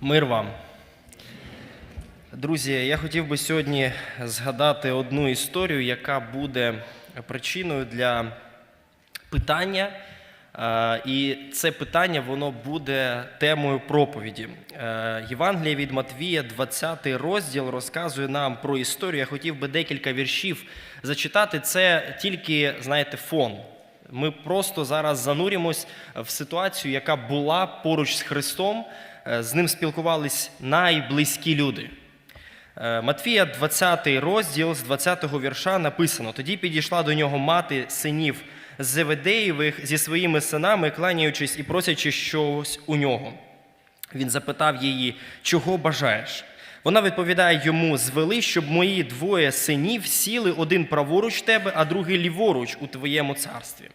Мир вам. Друзі, я хотів би сьогодні згадати одну історію, яка буде причиною для питання. Е, І це питання воно буде темою проповіді. Е, Євангелія від Матвія, 20 розділ, розказує нам про історію. Я хотів би декілька віршів зачитати. Це тільки, знаєте, фон. Ми просто зараз занурімось в ситуацію, яка була поруч з Христом. Е, З ним спілкувались найблизькі люди. Е, Матвія, 20 розділ з 20 вірша написано: тоді підійшла до нього мати синів Зеведеєвих зі своїми синами, кланяючись і просячи щось у нього. Він запитав її, чого бажаєш? Вона відповідає йому: звели, щоб мої двоє синів сіли один праворуч тебе, а другий ліворуч у твоєму царстві.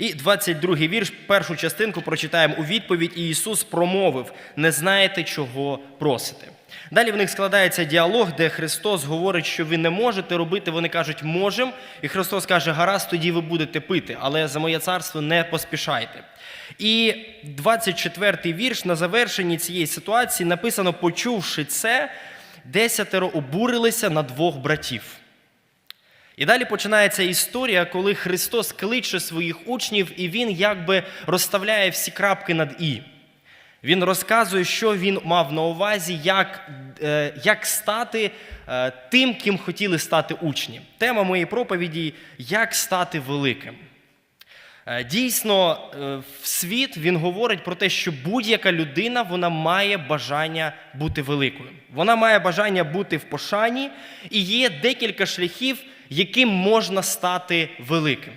І 22-й вірш, першу частинку прочитаємо у відповідь, і Ісус промовив: не знаєте, чого просите. Далі в них складається діалог, де Христос говорить, що ви не можете робити. Вони кажуть, можемо. І Христос каже, гаразд, тоді ви будете пити, але за моє царство не поспішайте. І 24-й вірш на завершенні цієї ситуації написано: почувши це, десятеро обурилися на двох братів. І далі починається історія, коли Христос кличе своїх учнів, і Він якби розставляє всі крапки над І. Він розказує, що він мав на увазі, як, е, як стати е, тим, ким хотіли стати учні. Тема моєї проповіді як стати великим. Е, Дійсно, в світ він говорить про те, що будь-яка людина вона має бажання бути великою. Вона має бажання бути в пошані, і є декілька шляхів, яким можна стати великим.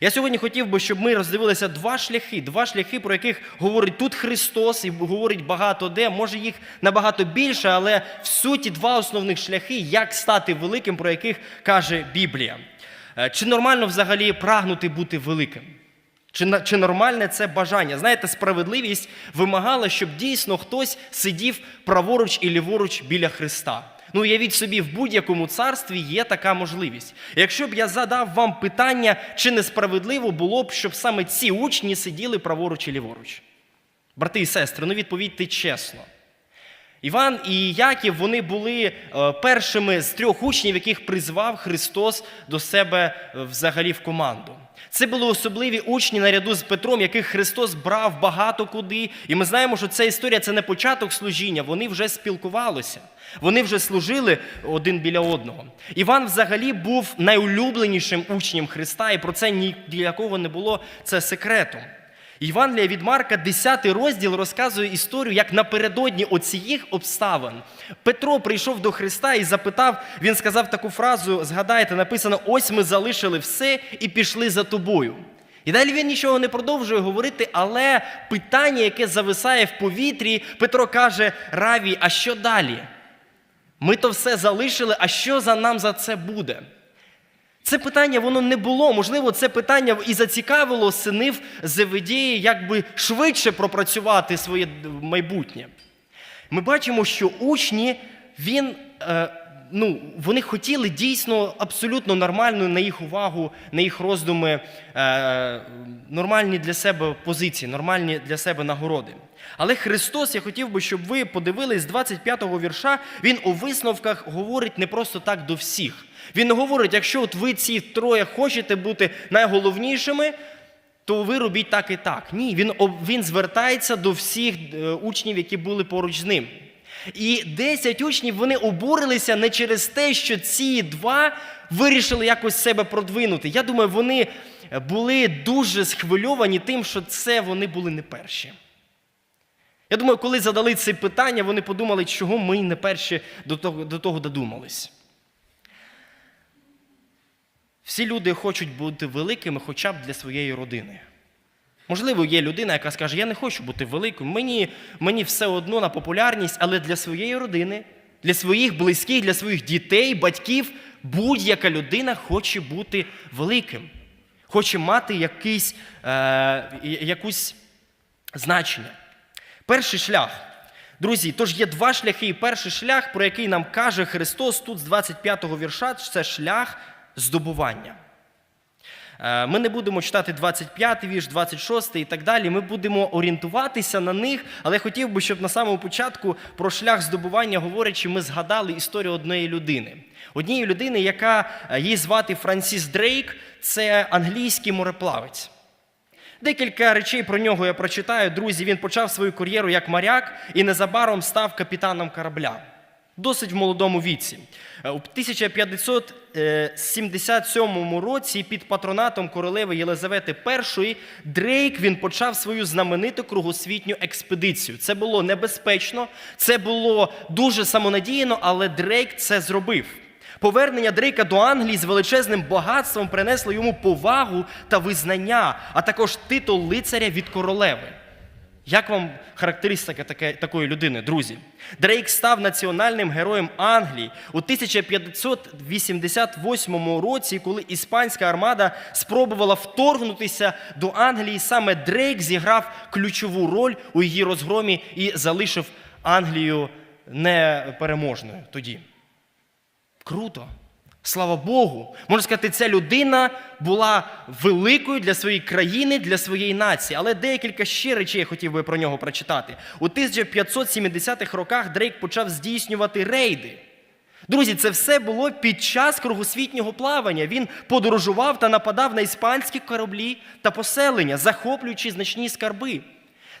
Я сьогодні хотів би, щоб ми роздивилися два шляхи, два шляхи, про яких говорить тут Христос і говорить багато де. Може їх набагато більше, але в суті два основних шляхи, як стати великим, про яких каже Біблія. Е, Чи нормально взагалі прагнути бути великим? Чи, чи нормальне це бажання? Знаєте, справедливість вимагала, щоб дійсно хтось сидів праворуч і ліворуч біля Христа. Ну, уявіть собі, в будь-якому царстві є така можливість. Якщо б я задав вам питання, чи несправедливо було б, щоб саме ці учні сиділи праворуч і ліворуч? Брати і сестри, ну відповідьте чесно. Іван і Яків вони були е, першими з трьох учнів, яких призвав Христос до себе е, взагалі в команду. Це були особливі учні наряду з Петром, яких Христос брав багато куди. І ми знаємо, що ця історія це не початок служіння. Вони вже спілкувалися, вони вже служили один біля одного. Іван взагалі був найулюбленішим учнем Христа, і про це ні для кого не було це секретом. Євангелія від Марка, 10 розділ, розказує історію, як напередодні оцієї обставин Петро прийшов до Христа і запитав, він сказав таку фразу: згадайте, написано: ось ми залишили все і пішли за тобою. І далі він нічого не продовжує говорити, але питання, яке зависає в повітрі, Петро каже: Раві, а що далі? Ми то все залишили, а що за нам за це буде? Це питання воно не було. Можливо, це питання і зацікавило синів Зеведії, якби швидше пропрацювати своє майбутнє. Ми бачимо, що учні, він, е, ну, вони хотіли дійсно абсолютно нормальну на їх увагу, на їх роздуми, е, нормальні для себе позиції, нормальні для себе нагороди. Але Христос, я хотів би, щоб ви подивились з 25-го вірша, він у висновках говорить не просто так до всіх. Він говорить, якщо от ви ці троє хочете бути найголовнішими, то ви робіть так і так. Ні, він, він звертається до всіх е, учнів, які були поруч з ним. І 10 учнів вони обурилися не через те, що ці два вирішили якось себе продвинути. Я думаю, вони були дуже схвильовані тим, що це вони були не перші. Я думаю, коли задали це питання, вони подумали, чого ми не перші до того, до того додумались. Всі люди хочуть бути великими хоча б для своєї родини. Можливо, є людина, яка скаже, я не хочу бути великим, мені, мені все одно на популярність, але для своєї родини, для своїх близьких, для своїх дітей, батьків, будь-яка людина хоче бути великим, хоче мати якийсь, е, якусь значення. Перший шлях. Друзі, тож є два шляхи. Перший шлях, про який нам каже Христос тут з 25-го вірша, це шлях здобування. Е, Ми не будемо читати 25 вірш, 26 і так далі. Ми будемо орієнтуватися на них, але хотів би, щоб на самому початку про шлях здобування говорячи, ми згадали історію однієї людини. Однієї людини, яка е, її звати Франсіс Дрейк, це англійський мореплавець. Декілька речей про нього я прочитаю. Друзі, він почав свою кар'єру як моряк і незабаром став капітаном корабля. Досить в молодому віці. Е, У 1577 році під патронатом королеви Єлизавети І Дрейк він почав свою знамениту кругосвітню експедицію. Це було небезпечно, це було дуже самонадіяно, але Дрейк це зробив. Повернення Дрейка до Англії з величезним багатством принесло йому повагу та визнання, а також титул лицаря від королеви. Як вам характеристика такої людини, друзі? Дрейк став національним героєм Англії у 1588 році, коли іспанська армада спробувала вторгнутися до Англії. Саме Дрейк зіграв ключову роль у її розгромі і залишив Англію непереможною тоді. Круто. Слава Богу. Можна сказати, ця людина була великою для своєї країни, для своєї нації. Але декілька ще речей я хотів би про нього прочитати. У 1570-х роках Дрейк почав здійснювати рейди. Друзі, це все було під час кругосвітнього плавання. Він подорожував та нападав на іспанські кораблі та поселення, захоплюючи значні скарби.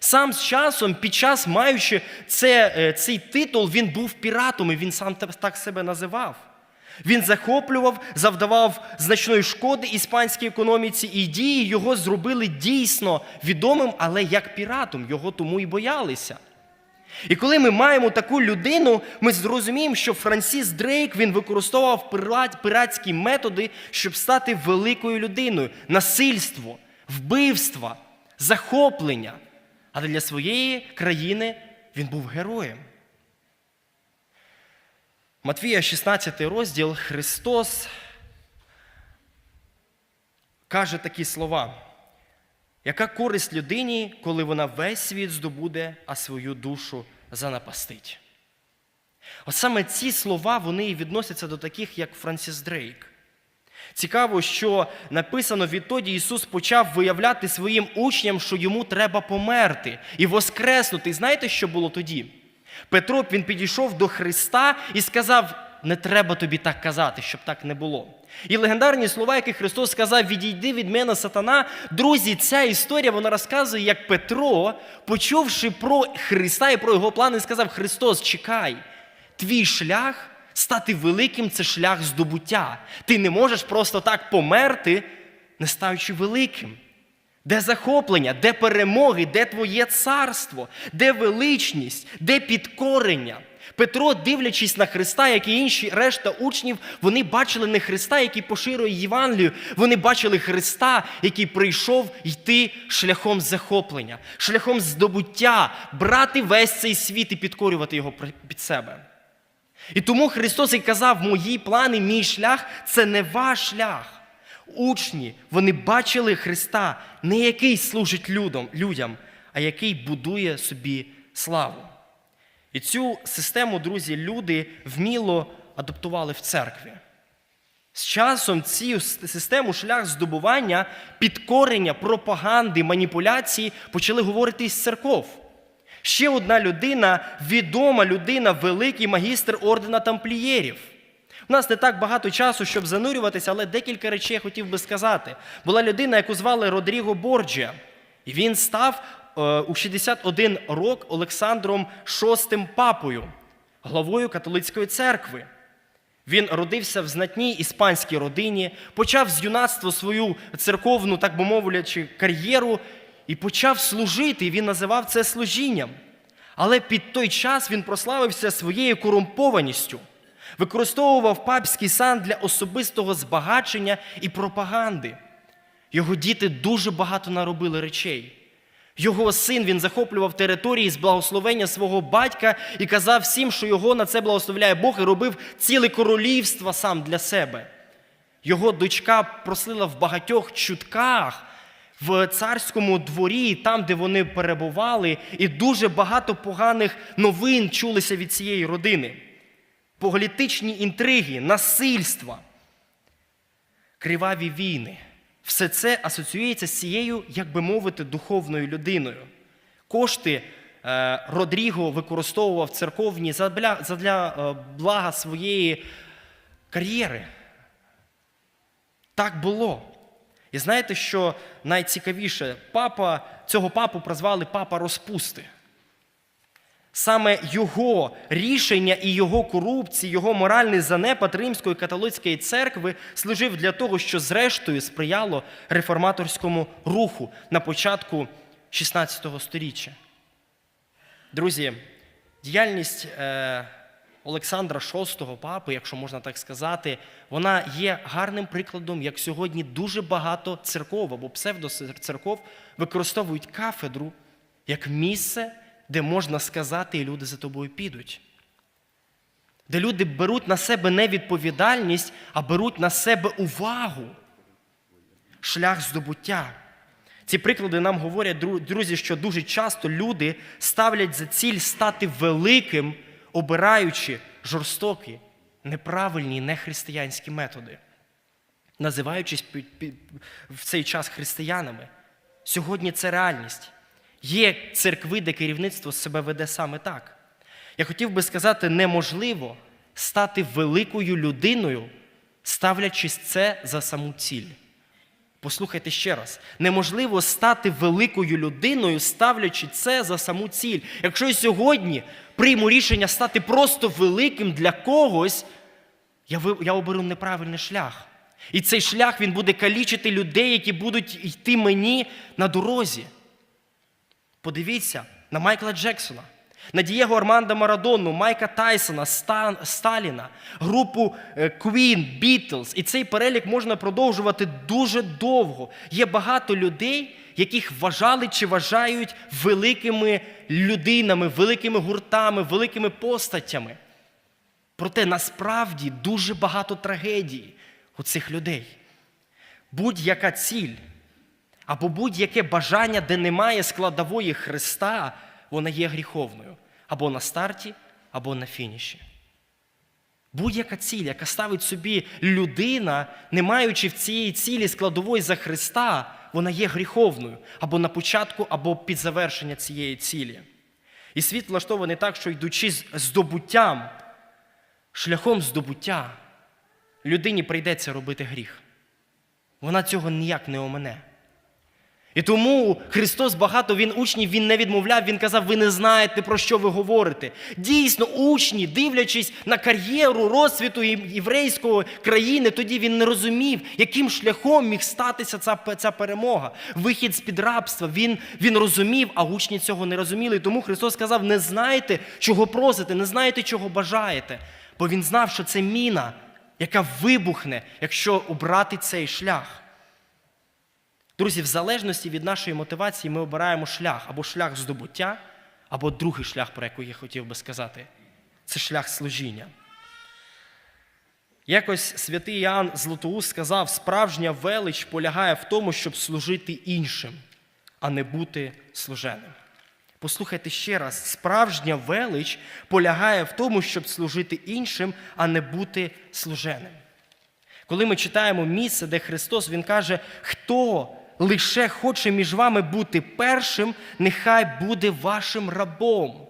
Сам з часом, під час маючи це, е, цей титул, він був піратом, і він сам так себе називав. Він захоплював, завдавав значної шкоди іспанській економіці, і дії його зробили дійсно відомим, але як піратом, його тому і боялися. І коли ми маємо таку людину, ми зрозуміємо, що Франсіс Дрейк він використовував пиратські методи, щоб стати великою людиною, насильство, вбивства, захоплення. Але для своєї країни він був героєм. Матвія, 16 розділ, Христос каже такі слова. Яка користь людині, коли вона весь світ здобуде, а свою душу занапастить? От саме ці слова вони і відносяться до таких, як Франсіс Дрейк. Цікаво, що написано відтоді Ісус почав виявляти своїм учням, що йому треба померти і воскреснути. І знаєте, що було тоді? Петро він підійшов до Христа і сказав: не треба тобі так казати, щоб так не було. І легендарні слова, які Христос сказав: Відійди від мене, сатана. Друзі, ця історія вона розказує, як Петро, почувши про Христа і про його плани, сказав: Христос, чекай, твій шлях стати великим це шлях здобуття. Ти не можеш просто так померти, не стаючи великим. Де захоплення, де перемоги, де твоє царство, де величність, де підкорення. Петро, дивлячись на Христа, як і інші решта учнів, вони бачили не Христа, який поширює Євангелію, вони бачили Христа, який прийшов йти шляхом захоплення, шляхом здобуття, брати весь цей світ і підкорювати його під себе. І тому Христос і казав, мої плани, мій шлях це не ваш шлях. Учні, вони бачили Христа, не який служить людям, людям, а який будує собі славу. І цю систему, друзі, люди вміло адаптували в церкві. З часом цю систему шлях здобування, підкорення, пропаганди, маніпуляції почали говорити із церков. Ще одна людина, відома людина, великий магістр ордена тамплієрів. У нас не так багато часу, щоб занурюватися, але декілька речей я хотів би сказати. Була людина, яку звали Родріго Борджіа. І він став е, у 61 рок Олександром VI папою, главою католицької церкви. Він родився в знатній іспанській родині, почав з юнацтва свою церковну, так би мовлячи, кар'єру і почав служити. І він називав це служінням. Але під той час він прославився своєю корумпованістю, використовував папський сан для особистого збагачення і пропаганди. Його діти дуже багато наробили речей. Його син він захоплював території з благословення свого батька і казав всім, що його на це благословляє Бог, і робив ціле королівство сам для себе. Його дочка прослила в багатьох чутках в царському дворі, там, де вони перебували, і дуже багато поганих новин чулися від цієї родини. Політичні інтриги, насильства, криваві війни. все це асоціюється з цією, як би мовити, духовною людиною. Кошти е, Родріго використовував церковні задля, е, блага своєї кар'єри. Так було. І знаєте, що найцікавіше, папа, цього папу прозвали папа розпусти. Саме його рішення і його корупції, його моральний занепад Римської католицької церкви служив для того, що зрештою сприяло реформаторському руху на початку 16 століття. Друзі, діяльність е, Олександра VI папи, якщо можна так сказати, вона є гарним прикладом, як сьогодні дуже багато церков або псевдоцерков використовують кафедру як місце, де можна сказати, і люди за тобою підуть. Де люди беруть на себе не відповідальність, а беруть на себе увагу, шлях здобуття. Ці приклади нам говорять, друзі, що дуже часто люди ставлять за ціль стати великим, обираючи жорстокі, неправильні, нехристиянські методи, називаючись в цей час християнами. Сьогодні це реальність. Є церкви, де керівництво себе веде саме так. Я хотів би сказати, неможливо стати великою людиною, ставлячись це за саму ціль. Послухайте ще раз: неможливо стати великою людиною, ставлячи це за саму ціль. Якщо я сьогодні прийму рішення стати просто великим для когось, я, я оберу неправильний шлях. І цей шлях він буде калічити людей, які будуть йти мені на дорозі. Подивіться на Майкла Джексона, на Дієго Арманда Марадону, Майка Тайсона, Ста- Сталіна, групу е, Queen, Beatles. І цей перелік можна продовжувати дуже довго. Є багато людей, яких вважали чи вважають великими людинами, великими гуртами, великими постатями. Проте насправді дуже багато трагедій у цих людей. Будь-яка ціль або будь-яке бажання, де немає складової Христа, вона є гріховною. Або на старті, або на фініші. Будь-яка ціль, яка ставить собі людина, не маючи в цієї цілі складової за Христа, вона є гріховною або на початку, або під завершення цієї цілі. І світ влаштований так, що йдучи з здобуттям, шляхом здобуття, людині прийдеться робити гріх. Вона цього ніяк не омине. І тому Христос багато він учнів він не відмовляв, він казав, ви не знаєте, про що ви говорите. Дійсно, учні, дивлячись на кар'єру розцвіту єв- єврейської країни, тоді він не розумів, яким шляхом міг статися ця, ця перемога. Вихід з-під рабства. Він, він розумів, а учні цього не розуміли. І тому Христос сказав: не знаєте, чого просите, не знаєте, чого бажаєте. Бо він знав, що це міна, яка вибухне, якщо обрати цей шлях. Друзі, в залежності від нашої мотивації ми обираємо шлях або шлях здобуття, або другий шлях, про який я хотів би сказати це шлях служіння. Якось святий Іоанн Златоуст сказав: справжня велич полягає в тому, щоб служити іншим, а не бути служеним. Послухайте ще раз: справжня велич полягає в тому, щоб служити іншим, а не бути служеним. Коли ми читаємо місце, де Христос Він каже, хто лише хоче між вами бути першим, нехай буде вашим рабом.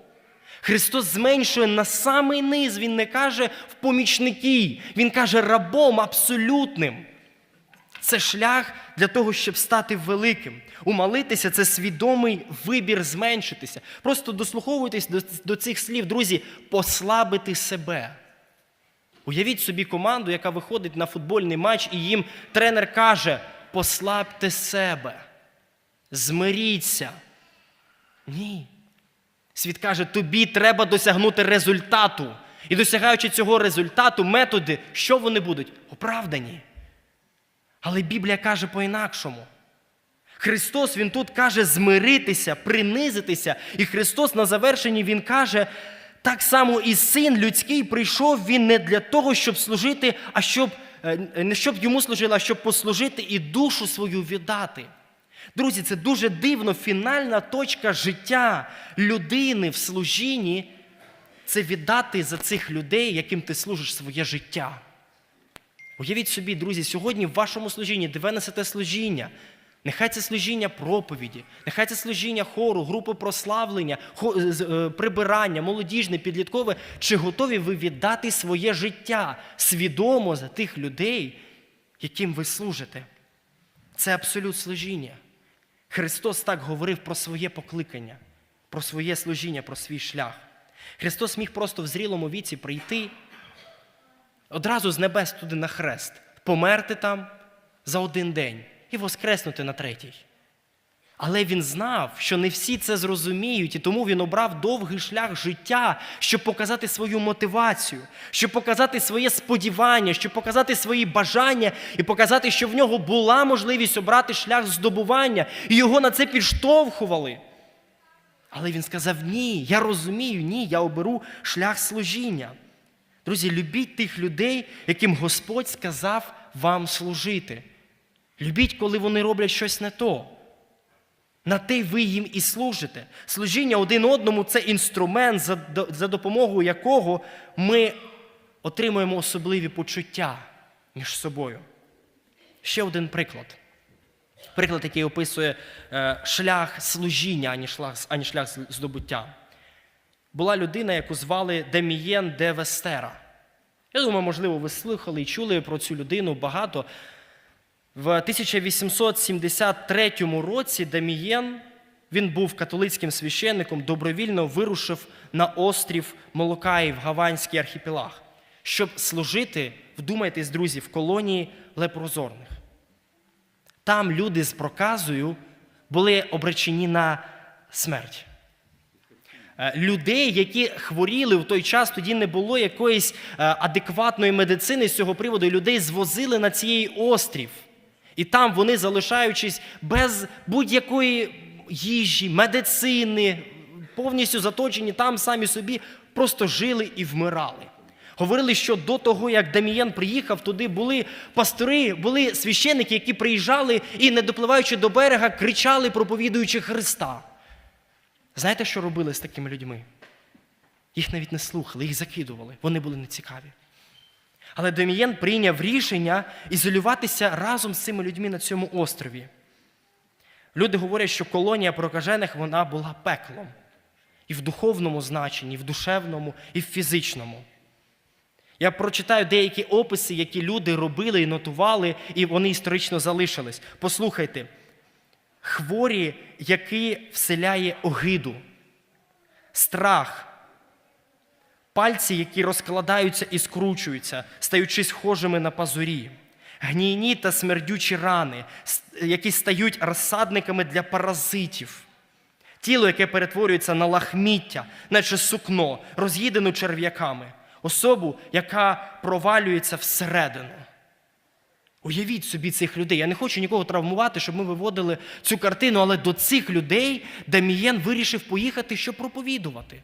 Христос зменшує на самий низ, Він не каже в помічники, Він каже рабом абсолютним. Це шлях для того, щоб стати великим. Умолитися це свідомий вибір зменшитися. Просто дослуховуйтесь до, до цих слів, друзі, послабити себе. Уявіть собі команду, яка виходить на футбольний матч, і їм тренер каже: послабте себе, змиріться. Ні. Світ каже, тобі треба досягнути результату. І досягаючи цього результату, методи, що вони будуть? Оправдані. Але Біблія каже по-інакшому. Христос Він тут каже змиритися, принизитися. І Христос на завершенні Він каже, так само і син людський прийшов він не для того, щоб служити, а щоб не щоб йому служила, а щоб послужити і душу свою віддати. Друзі, це дуже дивно. Фінальна точка життя людини в служінні це віддати за цих людей, яким ти служиш своє життя. Уявіть собі, друзі, сьогодні в вашому служінні, де ви несете служіння, нехай це служіння проповіді, нехай це служіння хору, групи прославлення, е, прибирання, молодіжне, підліткове. Чи готові ви віддати своє життя свідомо за тих людей, яким ви служите? Це абсолют служіння. Христос так говорив про своє покликання, про своє служіння, про свій шлях. Христос міг просто в зрілому віці прийти одразу з небес туди на хрест, померти там за один день і воскреснути на третій. Але він знав, що не всі це зрозуміють, і тому він обрав довгий шлях життя, щоб показати свою мотивацію, щоб показати своє сподівання, щоб показати свої бажання і показати, що в нього була можливість обрати шлях здобування, і його на це підштовхували. Але він сказав: ні, я розумію, ні, я оберу шлях служіння. Друзі, любіть тих людей, яким Господь сказав вам служити. Любіть, коли вони роблять щось не то. На те ви їм і служите. Служіння один одному це інструмент, за, допомогою якого ми отримуємо особливі почуття між собою. Ще один приклад. Приклад, який описує е, шлях служіння, ані шлях, ані шлях здобуття. Була людина, яку звали Демієн де Вестера. Я думаю, можливо, ви слухали і чули про цю людину багато. В 1873 році Демієн, він був католицьким священником, добровільно вирушив на острів Молокаї в Гаванський архіпелаг, щоб служити, вдумайтесь, друзі, в колонії лепрозорних. Там люди з проказою були обречені на смерть. Е, Людей, які хворіли в той час, тоді не було якоїсь е, адекватної медицини з цього приводу. Людей звозили на цей острів. І там вони, залишаючись без будь-якої їжі, медицини, повністю заточені там самі собі, просто жили і вмирали. Говорили, що до того, як Дамієн приїхав, туди були пастори, були священники, які приїжджали і, не допливаючи до берега, кричали, проповідуючи Христа. Знаєте, що робили з такими людьми? Їх навіть не слухали, їх закидували, вони були нецікаві. Але Домієн прийняв рішення ізолюватися разом з цими людьми на цьому острові. Люди говорять, що колонія прокажених вона була пеклом. І в духовному значенні, і в душевному, і в фізичному. Я прочитаю деякі описи, які люди робили і нотували, і вони історично залишились. Послухайте, хворі, які вселяє огиду, страх, пальці, які розкладаються і скручуються, стаючи схожими на пазурі, гнійні та смердючі рани, які стають розсадниками для паразитів, тіло, яке перетворюється на лахміття, наче сукно, роз'їдену черв'яками, особу, яка провалюється всередину. Уявіть собі цих людей. Я не хочу нікого травмувати, щоб ми виводили цю картину, але до цих людей Дамієн вирішив поїхати, щоб проповідувати.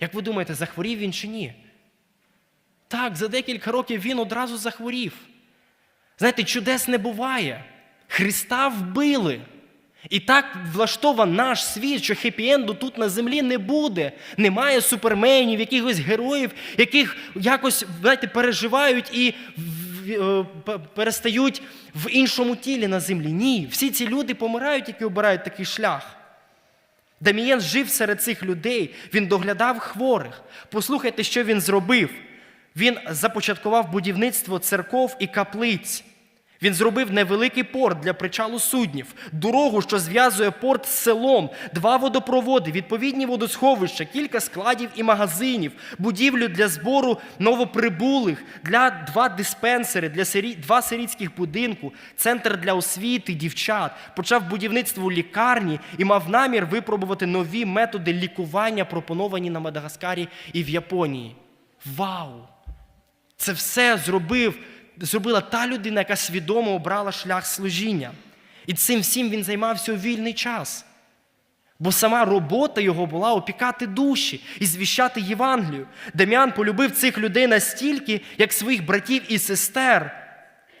Як ви думаєте, захворів він чи ні? Так, за декілька років він одразу захворів. Знаєте, чудес не буває. Христа вбили. І так влаштован наш світ, що хеппі-енду тут на землі не буде. Немає суперменів, якихось героїв, яких якось знаєте, переживають і е, перестають в іншому тілі на землі. Ні, всі ці люди помирають, які обирають такий шлях. Дамієн жив серед цих людей, він доглядав хворих. Послухайте, що він зробив. Він започаткував будівництво церков і каплиць. Він зробив невеликий порт для причалу суднів, дорогу, що зв'язує порт з селом, два водопроводи, відповідні водосховища, кілька складів і магазинів, будівлю для збору новоприбулих, для два диспенсери, для сирі, два сирітських будинку, центр для освіти дівчат, почав будівництво лікарні і мав намір випробувати нові методи лікування, пропоновані на Мадагаскарі і в Японії. Вау! Це все зробив, зробила та людина, яка свідомо обрала шлях служіння. І цим всім він займався у вільний час. Бо сама робота його була опікати душі і звіщати Євангелію. Дем'ян полюбив цих людей настільки, як своїх братів і сестер.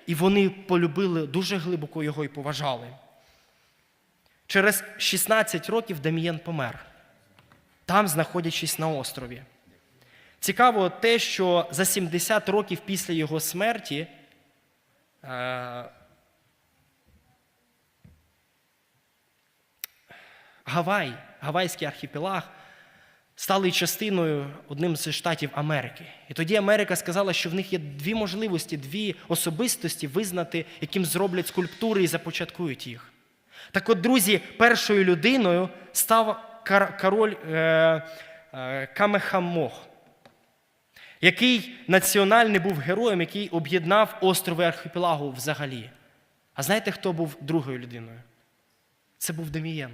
І вони полюбили дуже глибоко його і поважали. Через 16 років Дем'єн помер, там знаходячись на острові. Цікаво те, що за 70 років після його смерті е, Гавай, Гавайський архіпелаг, стали частиною одним з штатів Америки. І тоді Америка сказала, що в них є дві можливості, дві особистості визнати, яким зроблять скульптури і започаткують їх. Так от, друзі, першою людиною став король е, е, Камехамох, який національний був героєм, який об'єднав острови архіпелагу взагалі. А знаєте, хто був другою людиною? Це був Демієн.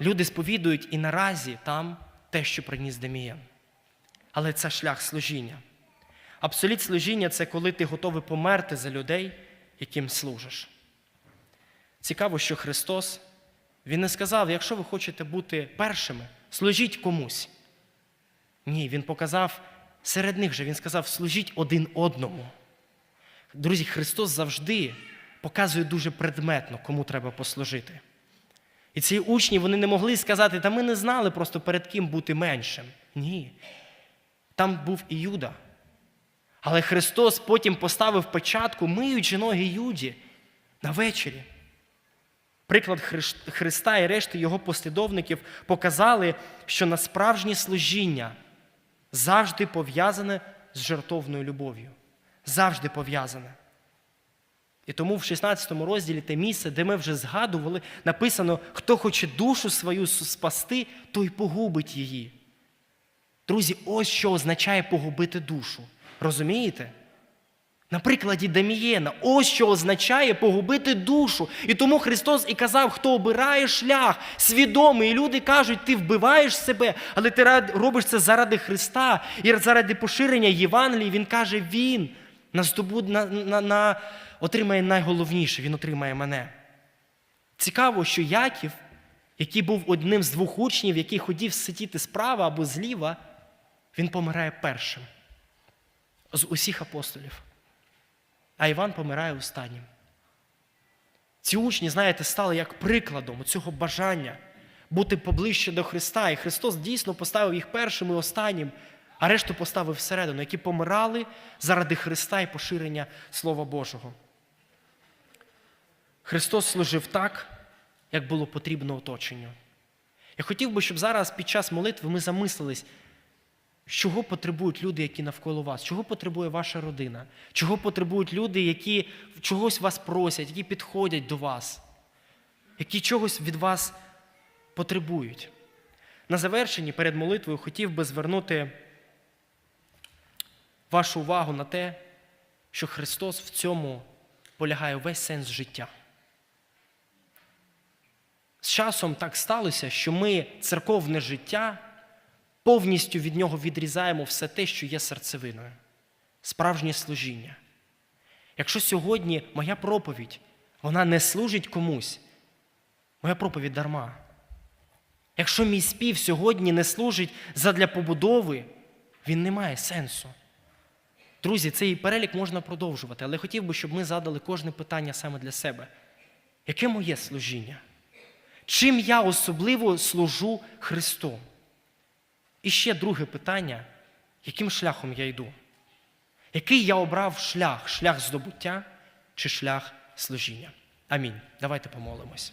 Люди сповідують і наразі там те, що приніс Демієн. Але це шлях служіння. Абсолют служіння це коли ти готовий померти за людей, яким служиш. Цікаво, що Христос Він не сказав, якщо ви хочете бути першими, служіть комусь. Ні, Він показав серед них же, Він сказав, служіть один одному. Друзі, Христос завжди показує дуже предметно, кому треба послужити. І ці учні вони не могли сказати, та ми не знали просто перед ким бути меншим. Ні. Там був і Юда. Але Христос потім поставив печатку, миючи ноги Юді на вечері. Приклад Христа і решти його послідовників показали, що на справжнє служіння завжди пов'язане з жертовною любов'ю. Завжди пов'язане. І тому в 16 розділі те місце, де ми вже згадували, написано: хто хоче душу свою спасти, той погубить її. Друзі, ось що означає погубити душу. Розумієте? На прикладі Дамієна, ось що означає погубити душу. І тому Христос і казав, хто обирає шлях свідомий. І люди кажуть, ти вбиваєш себе, але ти робиш це заради Христа і заради поширення Євангелії. Він каже, Він на на, на, на, отримає найголовніше, Він отримає мене. Цікаво, що Яків, який був одним з двох учнів, який хотів сидіти справа або зліва, він помирає першим з усіх апостолів. А Іван помирає останнім. Ці учні, знаєте, стали як прикладом цього бажання бути поближче до Христа. І Христос дійсно поставив їх першим і останнім, а решту поставив всередину, які помирали заради Христа і поширення Слова Божого. Христос служив так, як було потрібно оточенню. Я хотів би, щоб зараз під час молитви ми замислились, чого потребують люди, які навколо вас, чого потребує ваша родина, чого потребують люди, які чогось вас просять, які підходять до вас, які чогось від вас потребують. На завершенні перед молитвою хотів би звернути вашу увагу на те, що Христос в цьому полягає весь сенс життя. З часом так сталося, що ми церковне життя повністю від нього відрізаємо все те, що є серцевиною, справжнє служіння. Якщо сьогодні моя проповідь, вона не служить комусь, моя проповідь дарма. Якщо мій спів сьогодні не служить задля побудови, він не має сенсу. Друзі, цей перелік можна продовжувати, але хотів би, щоб ми задали кожне питання саме для себе. Яке моє служіння? Чим я особливо служу Христу? І ще друге питання, яким шляхом я йду? Який я обрав шлях? Шлях здобуття чи шлях служіння? Амінь. Давайте помолимось.